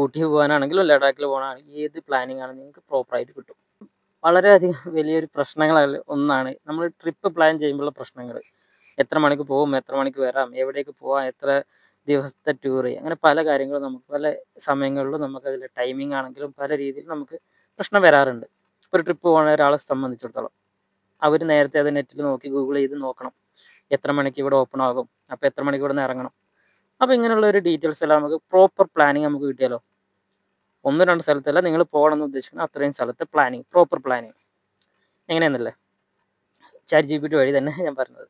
ഊട്ടി പോകാനാണെങ്കിലും ലഡാക്കിൽ പോകാനാണെങ്കിലും ഏത് പ്ലാനിങ് ആണെങ്കിലും നിങ്ങൾക്ക് പ്രോപ്പറായിട്ട് കിട്ടും. വളരെയധികം വലിയൊരു പ്രശ്നങ്ങളിൽ ഒന്നാണ്. നമ്മൾ ട്രിപ്പ് പ്ലാൻ ചെയ്യുമ്പോഴുള്ള പ്രശ്നങ്ങൾ. എത്ര മണിക്ക് പോകും എത്ര മണിക്ക് വരാം എവിടേക്ക് പോകാം എത്ര ദിവസത്തെ ടൂർ അങ്ങനെ പല കാര്യങ്ങളും നമുക്ക് പല സമയങ്ങളിലും നമുക്ക് അതിൽ ടൈമിംഗ് ആണെങ്കിലും പല രീതിയിൽ നമുക്ക് പ്രശ്നം വരാറുണ്ട്. ഒരു ട്രിപ്പ് പോകുന്ന ഒരാളെ സംബന്ധിച്ചിടത്തോളം. അവർ നേരത്തെ അത് നെറ്റിൽ നോക്കി ഗൂഗിൾ ചെയ്ത് നോക്കണം. എത്ര മണിക്ക് ഇവിടെ ഓപ്പൺ ആകും? അപ്പോൾ എത്ര മണിക്ക് ഇവിടെ നിന്ന് ഇറങ്ങണം? അപ്പോൾ ഇങ്ങനെയുള്ള ഒരു ഡീറ്റെയിൽസ് എല്ലാം നമുക്ക് പ്രോപ്പർ പ്ലാനിങ് നമുക്ക് കിട്ടിയാലോ ഒന്ന് രണ്ട് സ്ഥലത്തല്ല നിങ്ങൾ പോകണം എന്ന് ഉദ്ദേശിക്കുന്ന അത്രയും സ്ഥലത്തെ പ്ലാനിങ് പ്രോപ്പർ പ്ലാനിങ് എങ്ങനെയെന്നല്ലേ? ചാറ്റ് ജി പി ടി വഴി തന്നെ ഞാൻ പറഞ്ഞത്.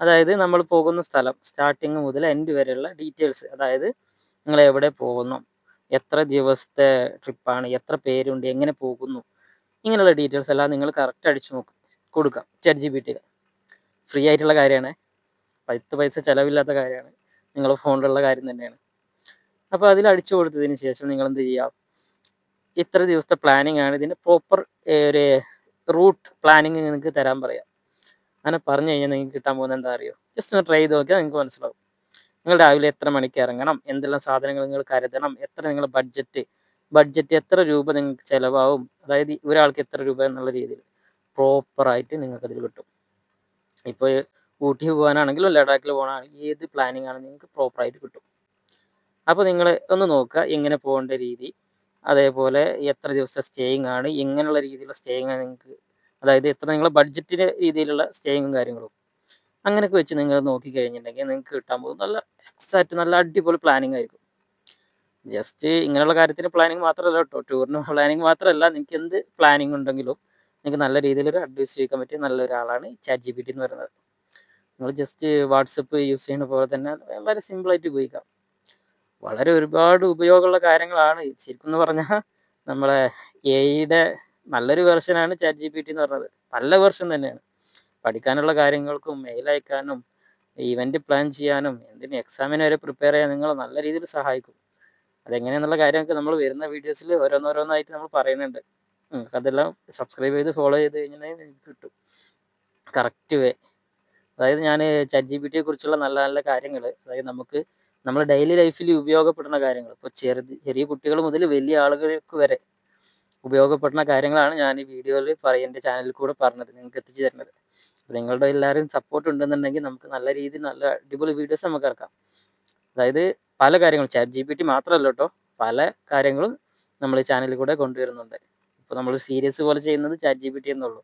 അതായത് നമ്മൾ പോകുന്ന സ്ഥലം സ്റ്റാർട്ടിങ് മുതൽ എൻഡ് വരെയുള്ള ഡീറ്റെയിൽസ് അതായത് നിങ്ങൾ എവിടെ പോകുന്നു എത്ര ദിവസത്തെ ട്രിപ്പാണ് എത്ര പേരുണ്ട് എങ്ങനെ പോകുന്നു ഇങ്ങനെയുള്ള ഡീറ്റെയിൽസ് എല്ലാം നിങ്ങൾ കറക്റ്റ് അടിച്ചു നോക്കും കൊടുക്കാം ചാറ്റ് ജി ഫ്രീ ആയിട്ടുള്ള കാര്യമാണ്. പത്ത് പൈസ ചിലവില്ലാത്ത കാര്യമാണ്. നിങ്ങളുടെ ഫോണിലുള്ള കാര്യം തന്നെയാണ്. അപ്പോൾ അതിൽ അടിച്ചു കൊടുത്തതിന് ശേഷം നിങ്ങൾ എന്ത് ചെയ്യുക ഇത്ര ദിവസത്തെ പ്ലാനിങ് ആണ്. ഇതിന്റെ പ്രോപ്പർ ഒരു റൂട്ട് പ്ലാനിങ് നിങ്ങൾക്ക് തരാൻ പറയാം. അങ്ങനെ പറഞ്ഞു കഴിഞ്ഞാൽ നിങ്ങൾക്ക് കിട്ടാൻ പോകുന്നത് എന്താ അറിയോ? ജസ്റ്റ് ഒന്ന് ട്രൈ ചെയ്ത് നോക്കിയാൽ നിങ്ങൾക്ക് മനസ്സിലാവും. നിങ്ങൾ രാവിലെ എത്ര മണിക്ക് ഇറങ്ങണം? എന്തെല്ലാം സാധനങ്ങൾ നിങ്ങൾ കരുതണം? എത്ര നിങ്ങൾ ബഡ്ജറ്റ് ബഡ്ജറ്റ് എത്ര രൂപ നിങ്ങൾക്ക് ചിലവാകും? അതായത് ഒരാൾക്ക് എത്ര രൂപ എന്നുള്ള രീതിയിൽ പ്രോപ്പറായിട്ട് നിങ്ങൾക്ക് അതിൽ കിട്ടും. ഇപ്പോൾ ഊട്ടി പോകാനാണെങ്കിലും ലഡാക്കിൽ പോകാനാണെങ്കിലും ഏത് പ്ലാനിങ് ആണ് നിങ്ങൾക്ക് പ്രോപ്പറായിട്ട് കിട്ടും. അപ്പോൾ നിങ്ങൾ ഒന്ന് നോക്കുക എങ്ങനെ പോകേണ്ട രീതി അതേപോലെ എത്ര ദിവസത്തെ സ്റ്റേയിങ് ആണ് എങ്ങനെയുള്ള രീതിയിലുള്ള സ്റ്റേയിങ് ആണ് നിങ്ങൾക്ക് അതായത് എത്ര നിങ്ങളുടെ ബഡ്ജറ്റിന്റെ രീതിയിലുള്ള സ്റ്റേയിങ്ങും കാര്യങ്ങളും അങ്ങനെയൊക്കെ വെച്ച് നിങ്ങൾ നോക്കി കഴിഞ്ഞിട്ടുണ്ടെങ്കിൽ നിങ്ങൾക്ക് കിട്ടാൻ പോകും നല്ല എക്സാക്റ്റ് നല്ല അടിപൊളി പ്ലാനിങ് ആയിരിക്കും. ജസ്റ്റ് ഇങ്ങനെയുള്ള കാര്യത്തിന് പ്ലാനിങ് മാത്രമല്ല കേട്ടോ ടൂറിന് പ്ലാനിങ് മാത്രമല്ല നിങ്ങൾക്ക് എന്ത് പ്ലാനിങ് ഉണ്ടെങ്കിലും നിങ്ങൾക്ക് നല്ല രീതിയിൽ ഒരു അഡ്വൈസ് ചോദിക്കാൻ പറ്റിയ നല്ലൊരാളാണ് ചാറ്റ് ജി പി ടി എന്ന് പറയുന്നത്. നിങ്ങൾ ജസ്റ്റ് വാട്സപ്പ് യൂസ് ചെയ്യുന്ന പോലെ തന്നെ വളരെ സിമ്പിളായിട്ട് ഉപയോഗിക്കാം. വളരെ ഒരുപാട് ഉപയോഗമുള്ള കാര്യങ്ങളാണ്. ശരിക്കും എന്ന് പറഞ്ഞാൽ നമ്മളെ എയുടെ നല്ലൊരു വെർഷനാണ് ചാറ്റ് ജി പി ടി എന്ന് പറഞ്ഞത്. നല്ല വെർഷൻ തന്നെയാണ്. പഠിക്കാനുള്ള കാര്യങ്ങൾക്കും മെയിൽ അയക്കാനും ഇവന്റ് പ്ലാൻ ചെയ്യാനും എന്തിനും എക്സാമിന് വരെ പ്രിപ്പയർ ചെയ്യാൻ നിങ്ങൾ നല്ല രീതിയിൽ സഹായിക്കും. അതെങ്ങനെയാണെന്നുള്ള കാര്യമൊക്കെ നമ്മൾ വരുന്ന വീഡിയോസിൽ ഓരോന്നോരോന്നായിട്ട് നമ്മൾ പറയുന്നുണ്ട്. നിങ്ങൾക്കതെല്ലാം സബ്സ്ക്രൈബ് ചെയ്ത് ഫോളോ ചെയ്ത് കഴിഞ്ഞാൽ കിട്ടും. കറക്റ്റ് വേ അതായത് ഞാൻ ചാറ്റ് ജി പി ടിയെ കുറിച്ചുള്ള നല്ല നല്ല കാര്യങ്ങൾ അതായത് നമുക്ക് നമ്മൾ ഡെയിലി ലൈഫിൽ ഉപയോഗപ്പെടുന്ന കാര്യങ്ങൾ ഇപ്പോൾ ചെറുത് ചെറിയ കുട്ടികൾ മുതൽ വലിയ ആളുകൾക്ക് വരെ ഉപയോഗപ്പെടുന്ന കാര്യങ്ങളാണ് ഞാൻ ഈ വീഡിയോയിൽ പറയും എന്റെ ചാനലിൽ കൂടെ പറഞ്ഞത് നിങ്ങൾക്ക് എത്തിച്ചു തരുന്നത്. നിങ്ങളുടെ എല്ലാവരും സപ്പോർട്ട് ഉണ്ടെന്നുണ്ടെങ്കിൽ നമുക്ക് നല്ല രീതിയിൽ നല്ല അടിപൊളി വീഡിയോസ് നമുക്ക് ഇറക്കാം. അതായത് പല കാര്യങ്ങളും ചാറ്റ് ജി പി ടി മാത്രമല്ല കേട്ടോ പല കാര്യങ്ങളും നമ്മൾ ചാനലിൽ കൂടെ കൊണ്ടുവരുന്നുണ്ട്. ഇപ്പോൾ നമ്മൾ സീരിയസ് പോലെ ചെയ്യുന്നത് ചാറ്റ് ജി പി ടി എന്നുള്ളൂ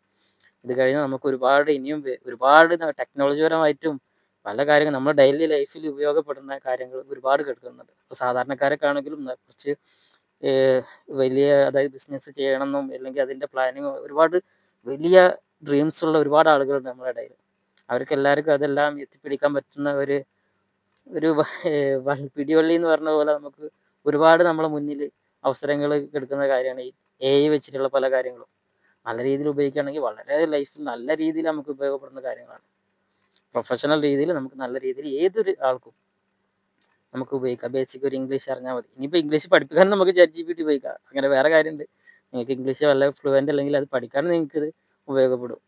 ഇത് കഴിഞ്ഞാൽ നമുക്ക് ഒരുപാട് ഇനിയും ഒരുപാട് ടെക്നോളജി പരമായിട്ടും പല കാര്യങ്ങൾ നമ്മുടെ ഡെയിലി ലൈഫിൽ ഉപയോഗപ്പെടുന്ന കാര്യങ്ങൾ ഒരുപാട് കേൾക്കുന്നുണ്ട് ഇപ്പോൾ സാധാരണക്കാരൊക്കെയാണെങ്കിലും കുറച്ച് വലിയ അതായത് ബിസിനസ് ചെയ്യണമെന്നും അല്ലെങ്കിൽ അതിന്റെ പ്ലാനിങ് ഒരുപാട് വലിയ ഡ്രീംസ് ഉള്ള ഒരുപാട് ആളുകളുണ്ട് നമ്മുടെ ഇടയിൽ. അവർക്ക് എല്ലാവർക്കും അതെല്ലാം എത്തിപ്പിടിക്കാൻ പറ്റുന്ന ഒരു ഒരു പിടിവള്ളി എന്ന് പറഞ്ഞ പോലെ നമുക്ക് ഒരുപാട് നമ്മളെ മുന്നിൽ അവസരങ്ങൾ കിടക്കുന്ന കാര്യമാണ് ഈ എ വെച്ചിട്ടുള്ള പല കാര്യങ്ങളും. നല്ല രീതിയിൽ ഉപയോഗിക്കുകയാണെങ്കിൽ വളരെ ലൈഫിൽ നല്ല രീതിയിൽ നമുക്ക് ഉപയോഗപ്പെടുന്ന കാര്യങ്ങളാണ്. പ്രൊഫഷണൽ രീതിയിൽ നമുക്ക് നല്ല രീതിയിൽ ഏതൊരു ആൾക്കും നമുക്ക് ഉപയോഗിക്കാം. ബേസിക് ഒരു ഇംഗ്ലീഷ് അറിഞ്ഞാൽ മതി. ഇനിയിപ്പോൾ ഇംഗ്ലീഷ് പഠിപ്പിക്കാൻ നമുക്ക് ചാറ്റ് ജി പി ടി ഉപയോഗിക്കാം. അങ്ങനെ വേറെ കാര്യമുണ്ട്. നിങ്ങൾക്ക് ഇംഗ്ലീഷ് വല്ല ഫ്ലുവന്റ് അല്ലെങ്കിൽ അത് പഠിക്കാൻ നിങ്ങൾക്ക് ഇത് ഉപയോഗപ്പെടും.